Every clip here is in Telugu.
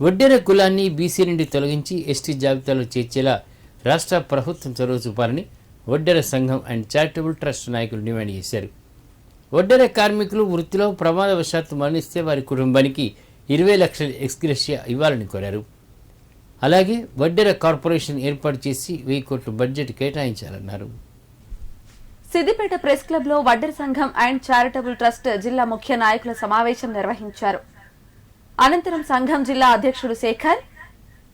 వడ్డెర కులాన్ని బీసీ నుండి తొలగించి ఎస్టీ జాబితాలో చేర్చేలా రాష్ట్ర ప్రభుత్వం చొరవ చూపాలని వడ్డెర సంఘం అండ్ చారిటబుల్ ట్రస్ట్ నాయకులు డిమాండ్ చేశారు. వడ్డెర కార్మికులు వృత్తిలో ప్రమాదవశాత్తు మరణిస్తే వారి కుటుంబానికి ఇరవై లక్షల ఎక్స్గ్రెషియా ఇవ్వాలని కోరారు. అలాగే వడ్డెర కార్పొరేషన్ ఏర్పాటు చేసి వెయ్యి కోట్ల బడ్జెట్ కేటాయించాలన్నారు. సిద్దిపేట ప్రెస్ క్లబ్లో వడ్డెర సంఘం అండ్ చారిటబుల్ ట్రస్ట్ జిల్లా ముఖ్య నాయకుల సమావేశం నిర్వహించారు. అనంతరం సంఘం జిల్లా అధ్యక్షుడు శేఖర్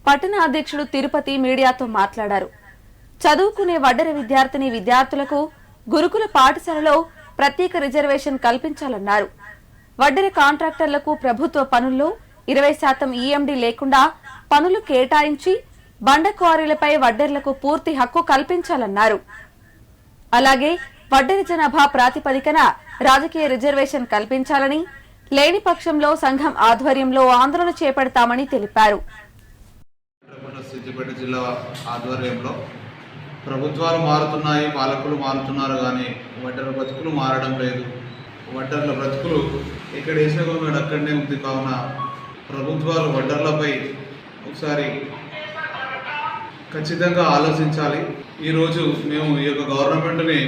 పట్టణ అధ్యక్షుడు తిరుపతి మీడియాతో మాట్లాడారు. చదువుకునే వడ్డరి విద్యార్థిని విద్యార్థులకు గురుకుల పాఠశాలలో ప్రత్యేక రిజర్వేషన్ కల్పించాలన్నారు. వడ్డరి కాంట్రాక్టర్లకు ప్రభుత్వ పనుల్లో ఇరవై శాతం ఈఎండీ లేకుండా పనులు కేటాయించి బండ క్వారీలపై వడ్డర్లకు పూర్తి హక్కు కల్పించాలన్నారు. అలాగే వడ్డరి జనాభా ప్రాతిపదికన రాజకీయ రిజర్వేషన్ కల్పించాలని లేని పక్షంలో సంఘం ఆధ్వర్యంలో ఆందోళన చేపడతామని తెలిపారు. సిద్దిపేట జిల్లా ఆధ్వర్యంలో ప్రభుత్వాలు మారుతున్నాయి పాలకులు మారుతున్నారు కానీ వడ్డర్ల బ్రతుకులు మారడం లేదు. వడ్డర్ల బ్రతుకులు ఇక్కడ వేసిన గవర్నమెంట్ అక్కడనే ఉంది. కావున ప్రభుత్వాలు వడ్డర్లపై ఒకసారి ఖచ్చితంగా ఆలోచించాలి. ఈరోజు మేము ఈ యొక్క గవర్నమెంట్ని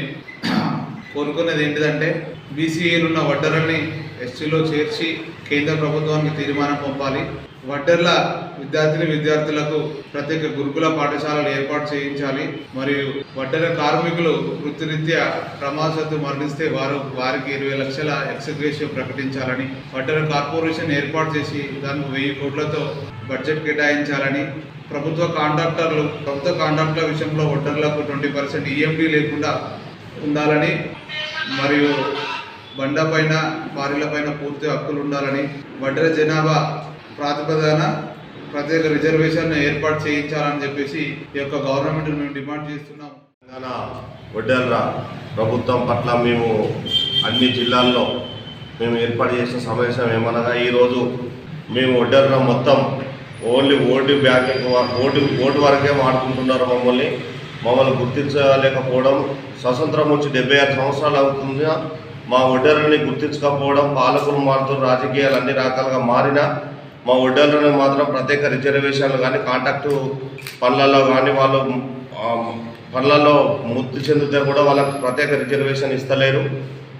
కోరుకునేది ఏంటిదంటే బీసీఏలు ఉన్న వడ్డర్లని ఎస్టీలో చేర్చి కేంద్ర ప్రభుత్వానికి తీర్మానం పంపాలి. వడ్డర్ల విద్యార్థిని విద్యార్థులకు ప్రత్యేక గురుకుల పాఠశాలలు ఏర్పాటు చేయించాలి. మరియు వడ్డర కార్మికులు వృత్తిరీత్యా ప్రమాదత్తు మరణిస్తే వారు వారికి ఇరవై లక్షల ఎక్స్గ్రేషియో ప్రకటించాలని వడ్డర కార్పొరేషన్ ఏర్పాటు చేసి దానికి వెయ్యి కోట్లతో బడ్జెట్ కేటాయించాలని ప్రభుత్వ కాంట్రాక్టర్లు ప్రభుత్వ కాంట్రాక్టర్ల విషయంలో వడ్డర్లకు ట్వంటీ పర్సెంట్ ఈఎండీ లేకుండా ఉండాలని మరియు బండ పైన పైన పూర్తి హక్కులు ఉండాలని వడ్డర జనాభా ప్రాతిపదన ప్రత్యేక రిజర్వేషన్ ఏర్పాటు చేయించాలని చెప్పేసి ఈ యొక్క గవర్నమెంట్ మేము డిమాండ్ చేస్తున్నాం. తెలంగాణ వడ్డెర్ల ప్రభుత్వం పట్ల మేము అన్ని జిల్లాల్లో మేము ఏర్పాటు చేసిన సమావేశం ఏమనగా ఈరోజు మేము వడ్డెర్ల మొత్తం only vote bank vote vote వరకే వాడుకుంటున్నారు మమ్మల్ని. మమ్మల్ని గుర్తించలేకపోవడం స్వతంత్రం వచ్చి డెబ్బై ఆరు సంవత్సరాలు అవుతుందా మా ఒడ్డర్లని గుర్తించకపోవడం పాలకులు మారుతూ రాజకీయాలు అన్ని రకాలుగా మారినా మా ఒడ్డర్లను మాత్రం ప్రత్యేక రిజర్వేషన్లు కానీ కాంటాక్టు పనులలో కానీ వాళ్ళు పనులలో మృతి చెందితే కూడా వాళ్ళకి ప్రత్యేక రిజర్వేషన్ ఇస్తలేరు.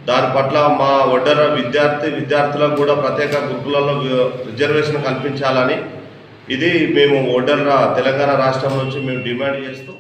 దాని పట్ల మా ఒడ్డర విద్యార్థి విద్యార్థులకు కూడా ప్రత్యేక గురుకులలో రిజర్వేషన్ కల్పించాలని ఇది మేము ఒడ్డర తెలంగాణ రాష్ట్రం నుంచి మేము డిమాండ్ చేస్తూ